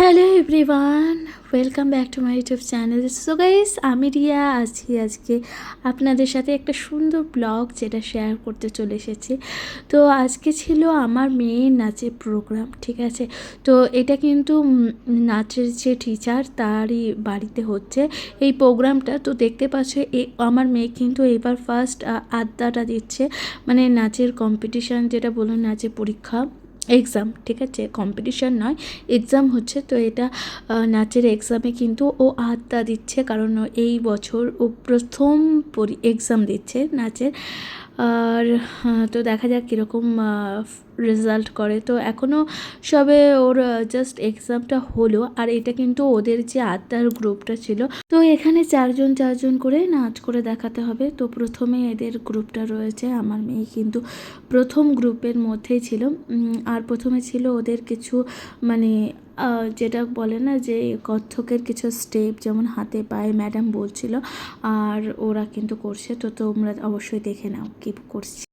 Hello everyone, welcome back to my YouTube channel. So guys আমি রিয়া, আছি আজকে আপনাদের সাথে একটা সুন্দর ব্লগ যেটা শেয়ার করতে চলে এসেছি। তো আজকে ছিল আমার মেয়ের নাচের প্রোগ্রাম ঠিক আছে? তো এটা কিন্তু নাচের যে টিচার তারই বাড়িতে হচ্ছে এই প্রোগ্রামটা তো দেখতে পাচ্ছ, এ, আমার মেয়ে কিন্তু এবার ফার্স্ট আড্ডাটা দিচ্ছে মানে নাচের কম্পিটিশান যেটা বলুন নাচের পরীক্ষা। এক্সাম ঠিক আছে? কম্পিটিশান নয়। এক্সাম হচ্ছে, তো এটা নাচের এক্সামে কিন্তু ও আত্মা দিচ্ছে, কারণ এই বছর ও প্রথম পরি এক্সাম দিচ্ছে নাচের। আর তো দেখা যাক কীরকম রেজাল্ট করে। তো এখনও সবে ওর জাস্ট এক্সামটা হলো আর এটা কিন্তু ওদের যে আড্ডার গ্রুপটা ছিল। তো এখানে চারজন চারজন করে নাচ করে দেখাতে হবে। তো প্রথমে এদের গ্রুপটা রয়েছে, আমার মেয়ে কিন্তু প্রথম গ্রুপের মধ্যেই ছিল। আর প্রথমে ছিল ওদের কিছু মানে যেটা বলে না যে কত্থকের কিছু স্টেপ যেমন হাতে পায়ে ম্যাডাম বলছিল, আর ওরা কিন্তু করছে। তো তোমরা অবশ্যই দেখে নাও কি করছে।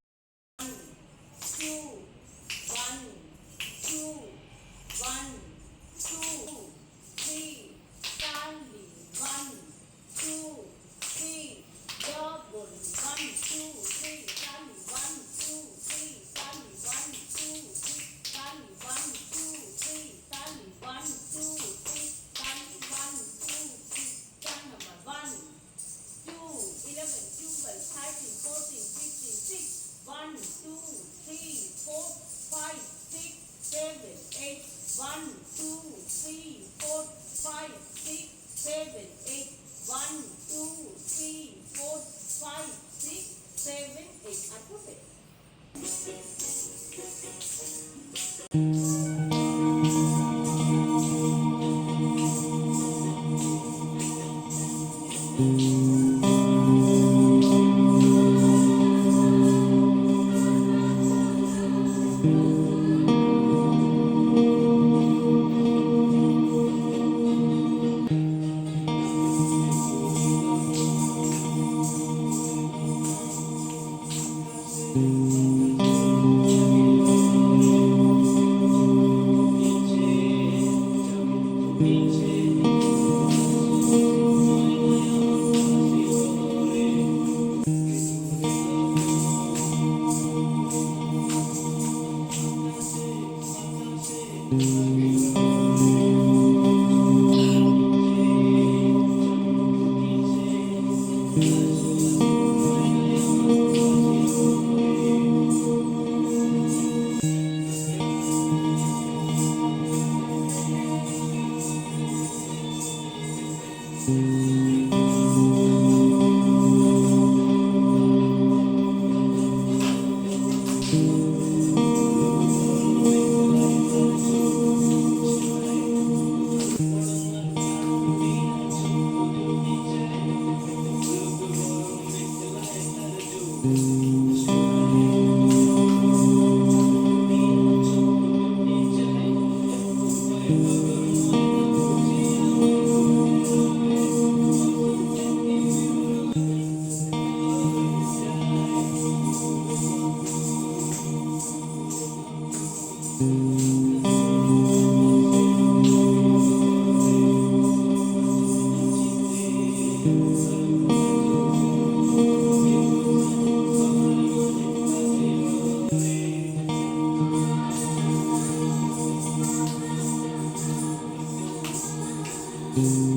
Yes.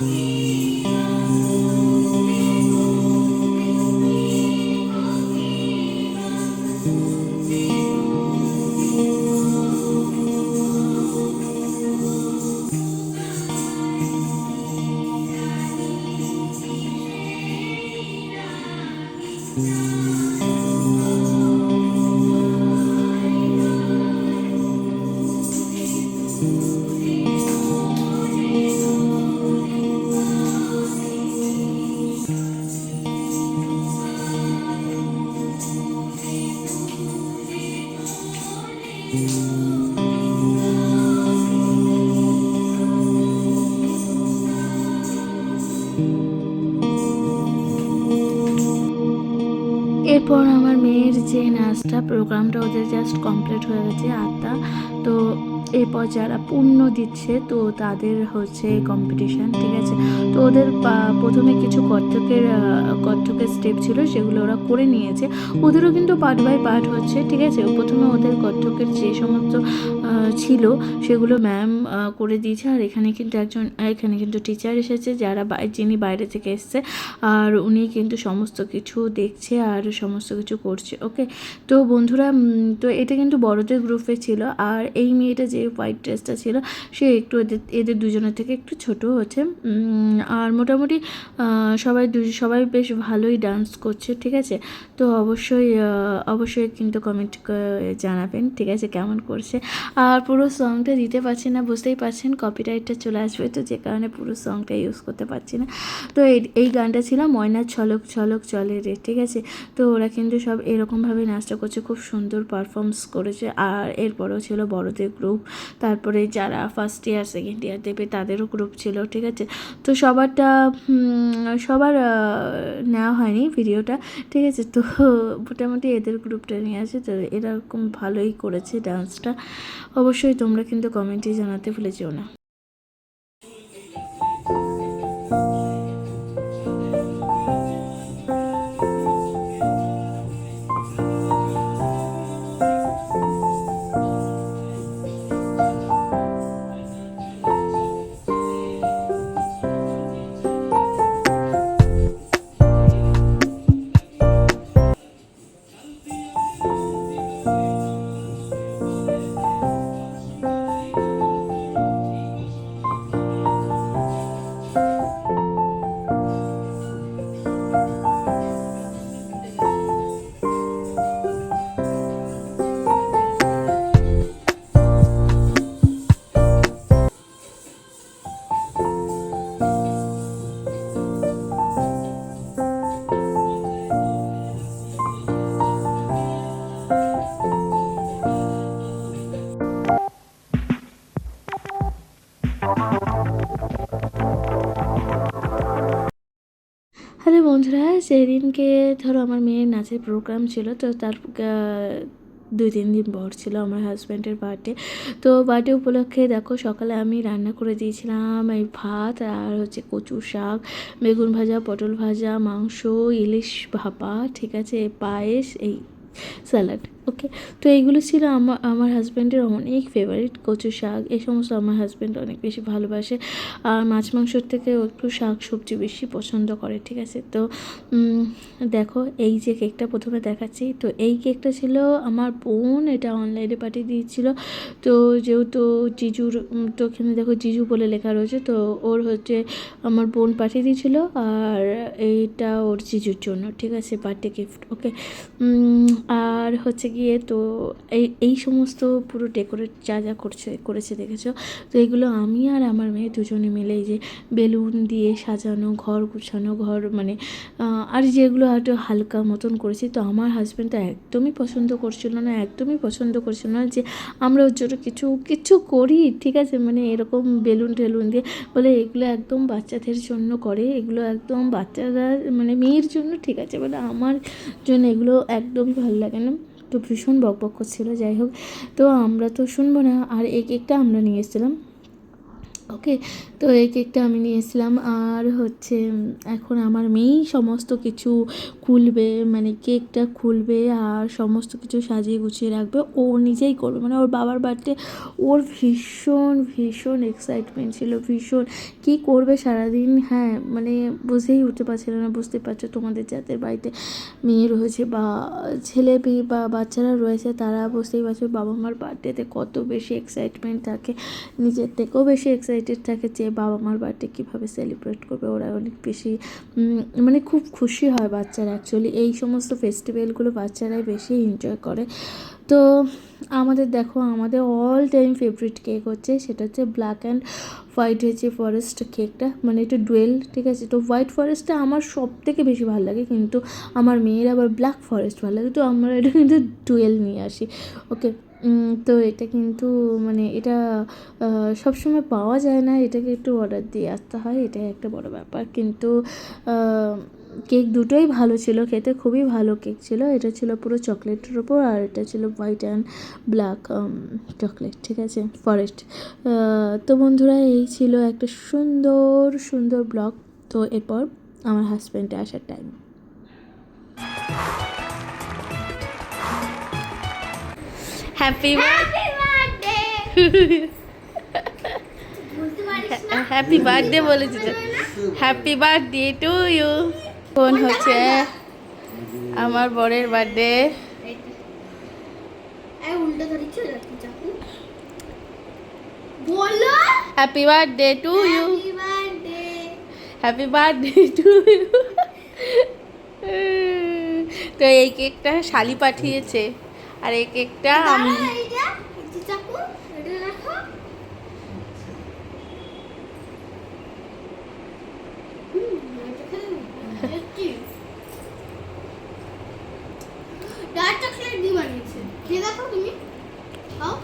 এরপর যে নাচটা প্রোগ্রামটা ওদের জাস্ট কমপ্লিট হয়ে গেছে। আটটা এরপর যারা পূর্ণ দিচ্ছে, তো তাদের হচ্ছে কম্পিটিশান ঠিক আছে? তো ওদের প্রথমে কিছু কত্থকের কত্থকের স্টেপ ছিল, সেগুলো ওরা করে নিয়েছে। ওদেরও কিন্তু পার্ট বাই পার্ট হচ্ছে, ঠিক আছে? প্রথমে ওদের কত্থকের যে সমস্ত ছিল, সেগুলো ম্যাম করে দিয়েছে। আর এখানে কিন্তু একজন, এখানে কিন্তু টিচার এসেছে, যারা যিনি বাইরে থেকে এসছে। আর উনি কিন্তু সমস্ত কিছু দেখছে আর সমস্ত কিছু করছে ওকে তো বন্ধুরা তো এটা কিন্তু বড়দের গ্রুপে ছিল। আর এই মেয়েটা যে হোয়াইট ড্রেসটা ছিল, সে একটু এদের এদের দুজনের থেকে একটু ছোট হচ্ছে। আর মোটামুটি সবাই সবাই বেশ ভালোই ডান্স করছে, ঠিক আছে? তো অবশ্যই অবশ্যই কিন্তু কমেন্ট জানাবেন, ঠিক আছে? কেমন করছে? আর পুরো সংটা দিতে পারছি না, বুঝতেই পারছেন কপিরাইটটা চলে আসবে, তো যে কারণে পুরো সংটা ইউজ করতে পারছি না। তো এই এই গানটা ছিল ময়নার ছলক ছলক চলে রে, ঠিক আছে? তো ওরা কিন্তু সব এরকমভাবে নাচটা করছে, খুব সুন্দর পারফর্মস করেছে। আর এরপরেও ছিল বড়দের গ্রুপ তারপরে যারা ফার্স্ট ইয়ার সেকেন্ড ইয়ার দেবে তাদেরও গ্রুপ ছিল, ঠিক আছে? তো সবারটা সবার নেওয়া হয়নি ভিডিওটা ঠিক আছে? তো মোটামুটি এদের গ্রুপটা নিয়ে আছে তো এরকম ভালোই করেছে ডান্সটা অবশ্যই তোমরা কিন্তু কমেন্টে জানাতে ভুলে যেও না। সেদিনকে ধরো আমার মেয়ের নাচের প্রোগ্রাম ছিল, তো তার দুই তিন দিন পর ছিল আমার হাজব্যান্ডের বার্থডে তো বার্থডে উপলক্ষে দেখো সকালে আমি রান্না করে দিয়েছিলাম, এই ভাত আর হচ্ছে কচু শাক, বেগুন ভাজা, পটল ভাজা, মাংস, ইলিশ ভাপা, ঠিক আছে, পায়েস, এই স্যালাড ওকে? তো এইগুলো ছিল আমার আমার হাজব্যান্ডের অনেক ফেভারিট কচু শাক। এই সমস্ত আমার হাজব্যান্ড অনেক বেশি ভালোবাসে। আর মাছ মাংসর থেকে একটু শাক সবজি বেশি পছন্দ করে, ঠিক আছে? তো দেখো, এই যে কেকটা প্রথমে দেখাচ্ছি। তো এই কেকটা ছিল আমার বোন, এটা অনলাইনে পাঠিয়ে দিয়েছিল। তো যেহেতু জিজুর তো এখানে দেখো জিজু বলে লেখা রয়েছে, তো ওর হচ্ছে আমার বোন পাঠিয়ে দিয়েছিল। আর এইটা ওর জিজুর জন্য, ঠিক আছে? বার্থডে গিফট ওকে আর হচ্ছে গিয়ে তো এই এই সমস্ত পুরো ডেকোরেট যা যা করছে, করেছে দেখেছ? তো এগুলো আমি আর আমার মেয়ে দুজনে মিলে এই যে বেলুন দিয়ে সাজানো, ঘর গুছানো, ঘর মানে আর যেগুলো একটু হালকা মতন করেছি, তো আমার হাজব্যান্ড তো একদমই পছন্দ করছিল না, একদমই পছন্দ করছিল না যে আমরা ওর জন্য কিছু কিছু করি, ঠিক আছে? মানে এরকম বেলুন টেলুন দিয়ে বলে এগুলো একদম বাচ্চাদের জন্য করে, এগুলো একদম বাচ্চারা মানে মেয়ের জন্য, ঠিক আছে? বলে আমার জন্য এগুলো একদমই ভালো লাগে না। তো ভীষণ বকবক করছিল, যাই হোক। তো আমরা তো শুনব না, আর এই কেকটা আমরা নিয়ে এসেছিলাম। ওকে তো এই কেকটা আমি নিয়ে এসেছিলাম। আর হচ্ছে, এখন আমার মেয়েই সমস্ত কিছু খুলবে মানে কেকটা খুলবে আর সমস্ত কিছু সাজিয়ে গুছিয়ে রাখবে। ও নিজেই করবে মানে ওর বাবার বার্থডে, ওর ভীষণ ভীষণ এক্সাইটমেন্ট ছিল, ভীষণ কী করবে সারাদিন? হ্যাঁ মানে বুঝেই উঠতে পারছিল না বুঝতে পারছ তোমাদের যাদের বাড়িতে মেয়ে রয়েছে বা ছেলে মেয়ে বা বাচ্চারা রয়েছে, তারা বুঝতেই পারছ বাবা মার বার্থডেতে কত বেশি এক্সাইটমেন্ট থাকে, নিজের থেকেও বেশি এক্সাইটেড থাকে যে বাবা মার বার্থডে কীভাবে সেলিব্রেট করবে, ওরা অনেক বেশি মানে খুব খুশি হয় বাচ্চারা অ্যাকচুয়ালি এই সমস্ত ফেস্টিভ্যালগুলো বাচ্চারাই বেশি এনজয় করে। তো আমাদের দেখো, আমাদের অল টাইম ফেভারিট কেক হচ্ছে, সেটা হচ্ছে ব্ল্যাক অ্যান্ড হোয়াইট হয়েছে ফরেস্ট কেকটা মানে এটা ডুয়েল ঠিক আছে? তো হোয়াইট ফরেস্টটা আমার সব থেকে বেশি ভালো লাগে, কিন্তু আমার মেয়ের আবার ব্ল্যাক ফরেস্ট ভালো লাগে, তো আমরা এটা কিন্তু ডুয়েল নিয়ে আসি। ওকে তো এটা কিন্তু মানে এটা সবসময় পাওয়া যায় না, এটাকে একটু অর্ডার দিয়ে আসতে হয়, এটাই একটা বড় ব্যাপার। কিন্তু কেক দুটোই ভালো ছিল খেতে খুবই ভালো কেক ছিল। এটা ছিল পুরো চকলেটের ওপর আর এটা ছিল হোয়াইট অ্যান্ড ব্ল্যাক চকলেট ঠিক আছে? ফরেস্ট। তো বন্ধুরা এই ছিল একটা সুন্দর সুন্দর ব্লগ। তো এরপর আমার হাজব্যান্ডে আসার টাইম হ্যাপি হ্যাপি বার্থডে বলেছি হ্যাপি বার্থডে টু ইউ কোন হচ্ছে আমার বরের birthday. Happy birthday to you happy birthday happy birthday to you তো এই কেকটা শালি পাঠিয়েছে। আর এই কেকটা আমি এইটা এই চাকু এটা রাখো হুম, এটা খেলে নে। ডার্ক চকলেট দিয়ে বানিয়েছে খেয়ে দেখো তুমি। খাও।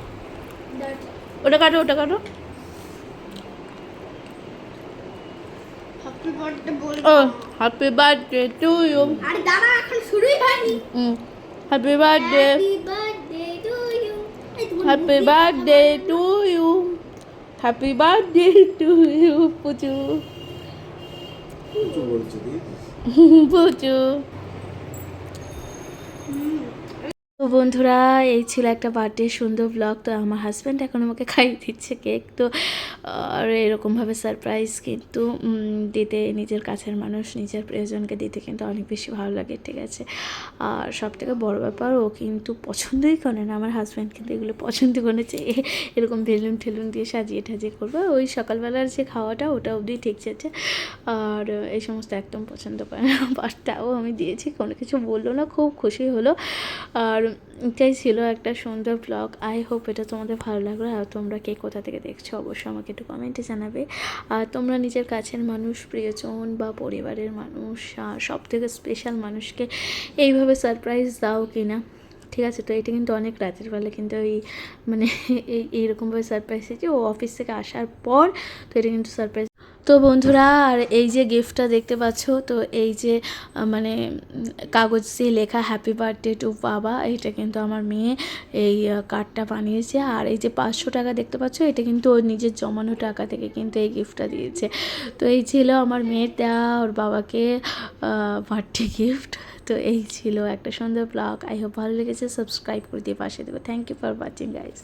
ওটা কাটো ওটা কাটো। হ্যাপি বার্থডে বল ও হ্যাপি বার্থডে টু ইউ আরে দাঁড়া এখন শুরুই হয়নি। Happy birthday happy birthday to you happy birthday to you happy birthday to you পুচু। কিছু বলছে পুচু তো বন্ধুরা, এই ছিল একটা বার্থডে সুন্দর ব্লগ তো আমার হাজব্যান্ড এখন আমাকে খাইয়ে দিচ্ছে কেক তো আর এরকমভাবে সারপ্রাইজ কিন্তু দিতে নিজের কাছের মানুষ নিজের প্রিয়জনকে দিতে কিন্তু অনেক বেশি ভালো লাগে, ঠিক আছে? আর সব থেকে বড়ো ব্যাপার, ও কিন্তু পছন্দই করে না, আমার হাজব্যান্ড কিন্তু এগুলো পছন্দ করেছে এরকম ভেলুন ঠেলুন দিয়ে সাজিয়ে টাজিয়ে করবে, ওই সকালবেলার যে খাওয়াটা ওটা অবধি ঠিক আছে আর এই সমস্ত একদম পছন্দ করে না, বাট তাও আমি দিয়েছি, কোনো কিছু বলল না, খুব খুশি হলো। আর এটাই ছিল একটা সুন্দর ব্লগ আই হোপ এটা তোমাদের ভালো লাগল। আর তোমরা কে কোথা থেকে দেখছ, অবশ্যই আমাকে একটু কমেন্টে জানাবে। আর তোমরা নিজের কাছের মানুষ, প্রিয়জন বা পরিবারের মানুষ সব থেকে স্পেশাল মানুষকে এইভাবে সারপ্রাইজ দাও কি না ঠিক আছে? তো এটা কিন্তু অনেক রাতের বেলা কিন্তু এই মানে এই, এইরকমভাবে সারপ্রাইজ দিয়েছি ও অফিস থেকে আসার পর তো এটা কিন্তু সারপ্রাইজ তো বন্ধুরা, আর এই যে গিফটটা দেখতে পাচ্ছ, তো এই যে মানে কাগজ দিয়ে লেখা হ্যাপি বার্থডে টু বাবা এটা কিন্তু আমার মেয়ে এই কার্ডটা বানিয়েছে। আর এই যে পাঁচশো টাকা দেখতে পাচ্ছ, এটা কিন্তু ওর নিজের জমানো টাকা থেকে কিন্তু এই গিফটটা দিয়েছে। তো এই ছিল আমার মেয়ের দেওয়া ওর বাবাকে বার্থডে গিফট তো এই ছিল একটা সুন্দর ব্লগ আই হোপ ভালো লেগেছে। সাবস্ক্রাইব করে দিয়ে পাশে দেবো thank you for watching guys